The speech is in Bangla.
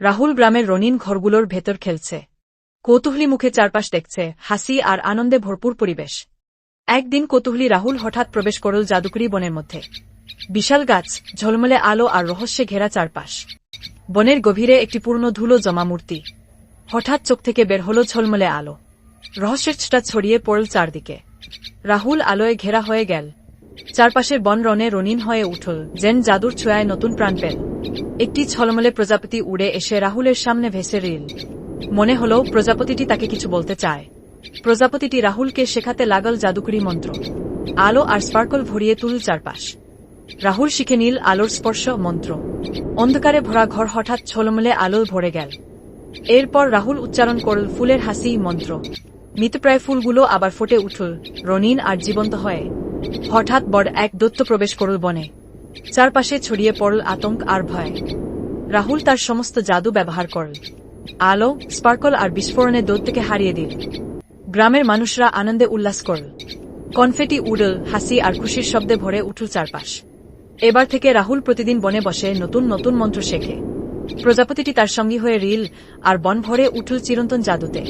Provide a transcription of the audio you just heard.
রাহুল গ্রামের রনিন ঘরগুলোর ভেতর খেলছে। কৌতূহলী মুখে চারপাশ দেখছে, হাসি আর আনন্দে ভরপুর পরিবেশ। একদিন কৌতূহলী রাহুল হঠাৎ প্রবেশ করল জাদুকরি বনের মধ্যে। বিশাল গাছ, ঝলমলে আলো আর রহস্যে ঘেরা চারপাশ। বনের গভীরে একটি পূর্ণ ধুলো জমা মূর্তি। হঠাৎ চোখ থেকে বের হল ঝলমলে আলো। রহস্যের ছোটা ছড়িয়ে পড়ল চারদিকে। রাহুল আলোয় ঘেরা হয়ে গেল। চারপাশের বন রনে রঙিন হয়ে উঠল, যেন জাদুর ছোঁয়ায় নতুন প্রাণ পেল। একটি ছলমলে প্রজাপতি উড়ে এসে রাহুলের সামনে ভেসে রিল। মনে হল প্রজাপতিটি তাকে কিছু বলতে চায়। প্রজাপতিটি রাহুলকে শেখাতে লাগল জাদুকরি মন্ত্র। আলো আর স্পার্কল ভরিয়ে তুল চারপাশ। রাহুল শিখে নীল আলোর স্পর্শ মন্ত্র। অন্ধকারে ভরা ঘর হঠাৎ ছলমলে আলো ভরে গেল। এরপর রাহুল উচ্চারণ করল ফুলের হাসি মন্ত্র। মৃতপ্রায় ফুলগুলো আবার ফুটে উঠল, রঙিন আর জীবন্ত হয়ে। হঠাৎ বড় এক দত্ত প্রবেশ করল বনে। চারপাশে ছড়িয়ে পড়ল আতঙ্ক আর ভয়। রাহুল তার সমস্ত জাদু ব্যবহার করল। আলো, স্পার্কল আর বিস্ফোরণে দৈত্যকে হারিয়ে দিল। গ্রামের মানুষরা আনন্দে উল্লাস করল। কনফেটি, উডল, হাসি আর খুশির শব্দে ভরে উঠল চারপাশ। এবার থেকে রাহুল প্রতিদিন বনে বসে নতুন নতুন মন্ত্র শেখে। প্রজাপতিটি তার সঙ্গী হয়ে রিল আর বন ভরে উঠল চিরন্তন জাদুতে।